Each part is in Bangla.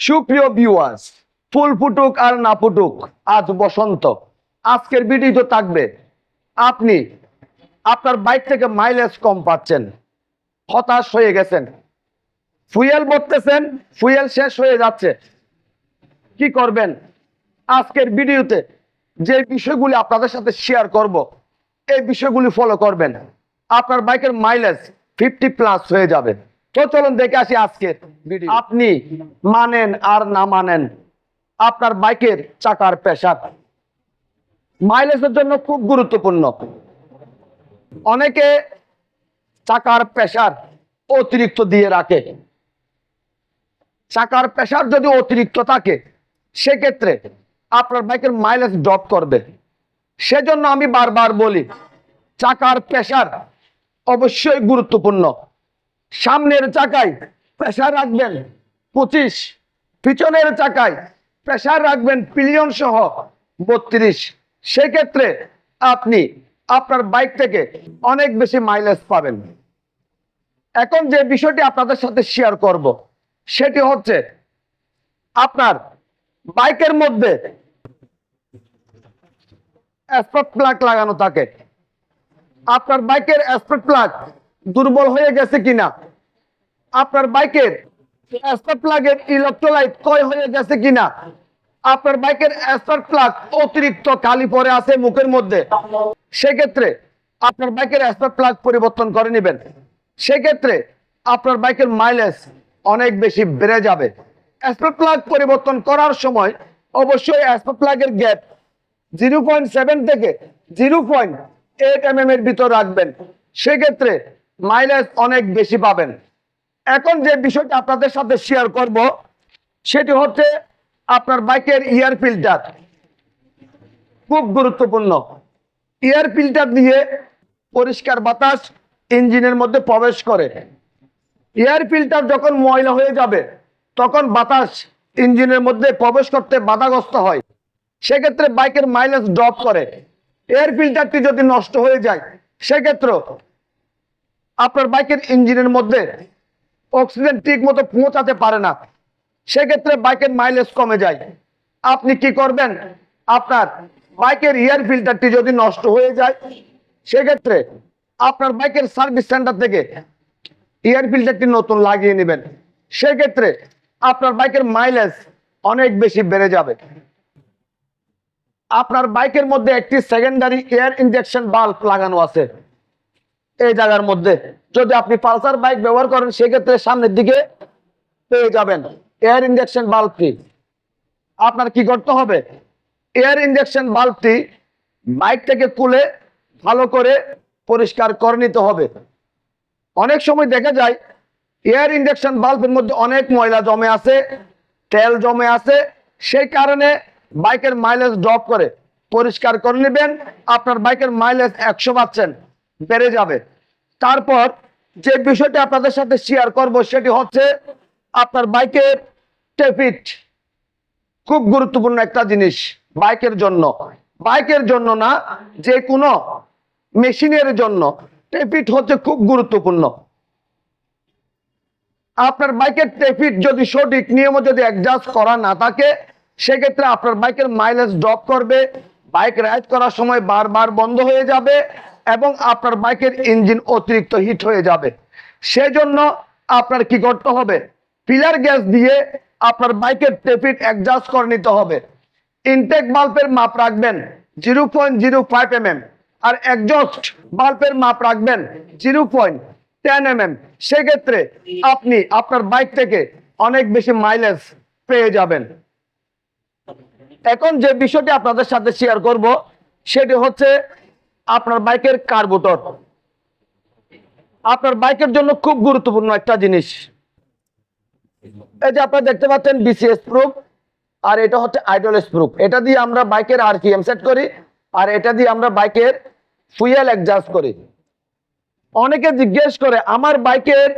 সুপ্রিয় ভিউয়ার্স ফুল ফুটুক আর না ফুটুক, আজ বসন্ত। আজকের ভিডিও থাকবে, আপনি আপনার বাইক থেকে মাইলেজ কম পাচ্ছেন, হতাশ হয়ে গেছেন ফুয়েল ভরতেছেন ফুয়েল শেষ হয়ে যাচ্ছে। কি করবেন? আজকের ভিডিওতে যে বিষয়গুলি আপনাদের সাথে শেয়ার করব, এই বিষয়গুলি ফলো করবেন। আপনার বাইকের মাইলেজ ফিফটি প্লাস হয়ে যাবে। তো চলুন দেখে আসি আজকের আপনি মানেন আর না মানেন আপনার বাইকের চাকার প্রেসার মাইলেজের জন্য খুব গুরুত্বপূর্ণ। অনেকে চাকার প্রেসার অতিরিক্ত দিয়ে রাখে। চাকার প্রেসার যদি অতিরিক্ত থাকে, সেক্ষেত্রে আপনার বাইকের মাইলেজ ড্রপ করবে। সেজন্য আমি বারবার বলি, চাকার প্রেসার অবশ্যই গুরুত্বপূর্ণ। সামনের চাকায় প্রেশার রাখবেন পঁচিশ, পিছনের চাকায় প্রেশার রাখবেন পিলিয়ন সহ বত্রিশ। সেক্ষেত্রে আপনি আপনার বাইক থেকে অনেক বেশি মাইলেজ পাবেন। এখন যে বিষয়টি আপনাদের সাথে শেয়ার করব, সেটি হচ্ছে আপনার বাইকের মধ্যে স্পট প্লাগ লাগানো থাকে। আপনার বাইকের স্পট প্লাগ দুর্বল হয়ে গেছে কিনা আপনার বাইকের স্পট প্লাগের ইলেকট্রোলাইট ক্ষয় হয়ে গেছে কিনা? আপনার বাইকের স্পট প্লাগ অতিরিক্ত কালি পরে আছে মুখের মধ্যে। সেক্ষেত্রে আপনার বাইকের স্পট প্লাগ পরিবর্তন করে নেবেন। সেক্ষেত্রে আপনার বাইকের মাইলেজ অনেক বেশি বেড়ে যাবে। স্পট প্লাগ পরিবর্তন করার সময় অবশ্যই স্পট প্লাগের গ্যাপ জিরো পয়েন্ট সেভেন থেকে জিরো পয়েন্ট এইট এম এর ভিতর রাখবেন। সেক্ষেত্রে মাইলেজ অনেক বেশি পাবেন। এখন যে বিষয়টা আপনাদের সাথে শেয়ার করব, সেটি হচ্ছে আপনার বাইকের ইয়ার ফিল্টার খুব গুরুত্বপূর্ণ। এয়ার ফিল্টার দিয়ে পরিষ্কার বাতাস ইঞ্জিনের মধ্যে প্রবেশ করে। এয়ার ফিল্টার যখন ময়লা হয়ে যাবে, তখন বাতাস ইঞ্জিনের মধ্যে প্রবেশ করতে বাধাগ্রস্ত হয়। সেক্ষেত্রে বাইকের মাইলেজ ড্রপ করে। এয়ার ফিল্টারটি যদি নষ্ট হয়ে যায় সেক্ষেত্রে আপনার বাইকের ইঞ্জিনের মধ্যে অক্সিজেন ঠিক মতো পৌঁছাতে পারে না। সেক্ষেত্রে বাইকের মাইলেজ কমে যায়। আপনি কি করবেন? আপনার বাইকের এয়ার ফিল্টারটি যদি নষ্ট হয়ে যায়, সেক্ষেত্রে আপনার বাইকের সার্ভিস সেন্টার থেকে এয়ার ফিল্টারটি নতুন লাগিয়ে নেবেন। সেক্ষেত্রে আপনার বাইকের মাইলেজ অনেক বেশি বেড়ে যাবে। আপনার বাইকের মধ্যে একটি সেকেন্ডারি এয়ার ইনজেকশন বাল্ব লাগানো আছে। এই জায়গার মধ্যে। যদি আপনি পালসার বাইক ব্যবহার করেন, সেক্ষেত্রে সামনের দিকে পেয়ে যাবেন এয়ার ইনজেকশন বাল্বটি আপনার কি করতে হবে? এয়ার ইনজেকশন বাল্বটি বাইক থেকে খুলে ভালো করে পরিষ্কার করে নিতে হবে। অনেক সময় দেখা যায় এয়ার ইনজেকশন বাল্বের মধ্যে অনেক ময়লা জমে আছে, তেল জমে আছে, সেই কারণে বাইকের মাইলেজ ড্রপ করে। পরিষ্কার করে নেবেন, আপনার বাইকের মাইলেজ একশো পাচ্ছেন বেড়ে যাবে। তারপর যে বিষয়টি আপনাদের সাথে শেয়ার করব সেটি হচ্ছে আপনার বাইকের টেফিট খুব গুরুত্বপূর্ণ একটা জিনিস বাইকের জন্য। বাইকের জন্য না, যে কোনো মেশিনের জন্য টেফিট হচ্ছে খুব গুরুত্বপূর্ণ। আপনার বাইকের টেফিট যদি সঠিক নিয়ম যদি অ্যাডজাস্ট করা না থাকে, সেক্ষেত্রে আপনার বাইকের মাইলেজ ড্রপ করবে বাইক রাইড করার সময় বারবার বন্ধ হয়ে যাবে এবং আপনার বাইকের ইঞ্জিন অতিরিক্ত হিট হয়ে যাবে। সেজন্য আপনার কি করতে হবে? পিলার গ্যাস দিয়ে আপনার বাইকের টেফিট অ্যাডজাস্ট করে নিতে হবে। ইনটেক বাল্বের মাপ রাখবেন zero point zero five M M আর একজস্ট বাল্বের মাপ রাখবেন zero point ten M M সেক্ষেত্রে আপনি আপনার বাইক থেকে অনেক বেশি মাইলেজ পেয়ে যাবেন। এখন যে বিষয়টি আপনাদের সাথে শেয়ার করব, সেটি হচ্ছে আপনার বাইকের কার্বোটর আপনার বাইকের জন্য খুব গুরুত্বপূর্ণ একটা জিনিস। এই যে আপনারা দেখতে পাচ্ছেন বিসিএস প্রুফ আর এটা হচ্ছে আইডলএস প্রুফ এটা দিয়ে আমরা বাইকের আরপিএম সেট করি, আর এটা দিয়ে আমরা বাইকের ফুয়েল অ্যাডজাস্ট করি। অনেকে জিজ্ঞেস করে, আমার বাইকের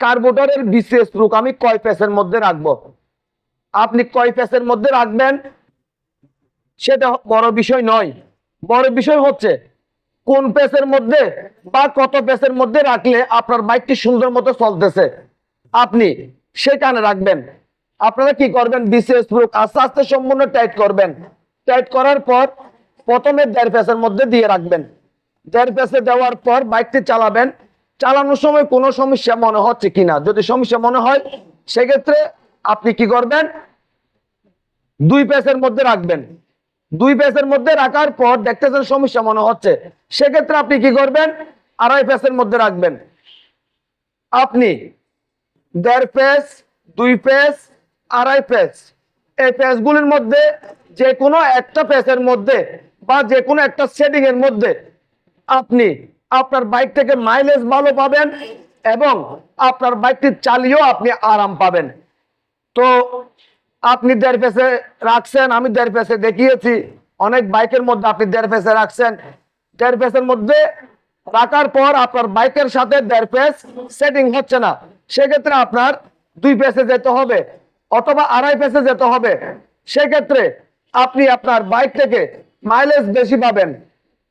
কার্বোটারের বিসিএস প্রুফ আমি কয় পেসের মধ্যে রাখব? আপনি কয় পেসের মধ্যে রাখবেন? সেটা বড় বিষয় নয়। বড় বিষয় হচ্ছে কোন পেসের মধ্যে বা কত পেসের মধ্যে রাখলে আপনার বাইকটি সুন্দর মতো চলতেছে? আপনি সেখানে রাখবেন। আপনারা কি করবেন? বিশেষ প্রুফ আস্তে আস্তে সম্পূর্ণ টাইট করবেন। টাইট করার পর প্রথমে দেড় পেসের মধ্যে দিয়ে রাখবেন। দেড় পেসে দেওয়ার পর বাইকটি চালাবেন। চালানোর সময় কোনো সমস্যা মনে হচ্ছে কিনা? যদি সমস্যা মনে হয়, সেক্ষেত্রে আপনি কি করবেন? দুই পেসের মধ্যে রাখবেন। দুই পেসের মধ্যে রাখার পর দেখতেছেন সমস্যা মনে হচ্ছে। সেক্ষেত্রে আপনি কি করবেন? আড়াই পেসের মধ্যে রাখবেন। আপনি দেড় পেস দুই পেস আড়াই পেস এই পেসগুলির মধ্যে যে কোনো একটা পেসের মধ্যে বা যে কোনো একটা সেটিং এর মধ্যে আপনি আপনার বাইক থেকে মাইলেজ ভালো পাবেন এবং আপনার বাইকটি চালিয়েও আপনি আরাম পাবেন। তো আপনি দেড় পেসে রাখছেন, আমি দেড় পেসে দেখিয়েছি। অনেক বাইকের মধ্যে আপনি দেড় পেসে রাখছেন। দেড় পেসের মধ্যে রাখার পর আপনার বাইকের সাথে দেড় পেস সেটিং হচ্ছে না। সেক্ষেত্রে আপনার দুই পেসে যেতে হবে অথবা আড়াই পেসে যেতে হবে। সেক্ষেত্রে আপনি আপনার বাইক থেকে মাইলেজ বেশি পাবেন।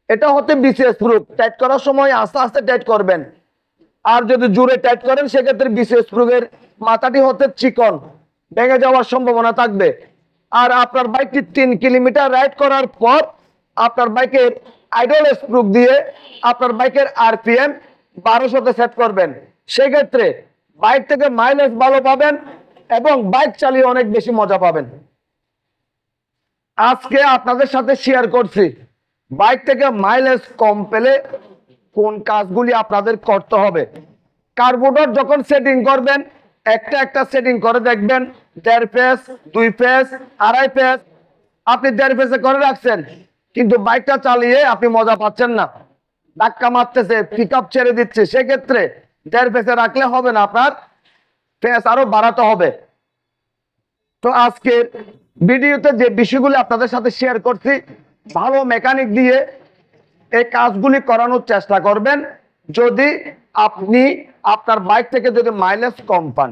এটা হতে বিসিএস প্রুফ টাইট করার সময় আস্তে আস্তে টাইট করবেন। আর যদি জোরে টাইট করেন, সেক্ষেত্রে বিশেষ প্রোগের মাথাটি হতে চিকন। ভেঙে যাওয়ার সম্ভাবনা থাকবে। আর আপনার বাইকটি তিন কিলোমিটার রাইড করার পর আপনার বাইকের আইডল স্প্রুক দিয়ে আপনার বাইকের আরপিএম বারোশোতে সেট করবেন। সেক্ষেত্রে বাইক থেকে মাইলেজ ভালো পাবেন এবং বাইক চালিয়ে অনেক বেশি মজা পাবেন। আজকে আপনাদের সাথে শেয়ার করছি, বাইক থেকে মাইলেজ কম পেলে কোন কাজগুলি আপনাদের করতে হবে। কার্বোরেটর যখন সেটিং করবেন, একটা একটা সেটিং করে দেখবেন দেড় পেস দুই পেস আড়াই পেস আপনি দেড় পেসে করে রাখছেন, কিন্তু বাইকটা চালিয়ে আপনি মজা পাচ্ছেন না। ধাক্কা মারতেছে পিক ছেড়ে দিচ্ছে। সেক্ষেত্রে দেড় পেসে রাখলে হবে না আপনার পেস আরও বাড়াতে হবে। তো আজকের ভিডিওতে যে বিষয়গুলি আপনাদের সাথে শেয়ার করছি, ভালো মেকানিক দিয়ে এই কাজগুলি করানোর চেষ্টা করবেন। যদি আপনি আপনার বাইক থেকে যদি মাইলেজ কম পান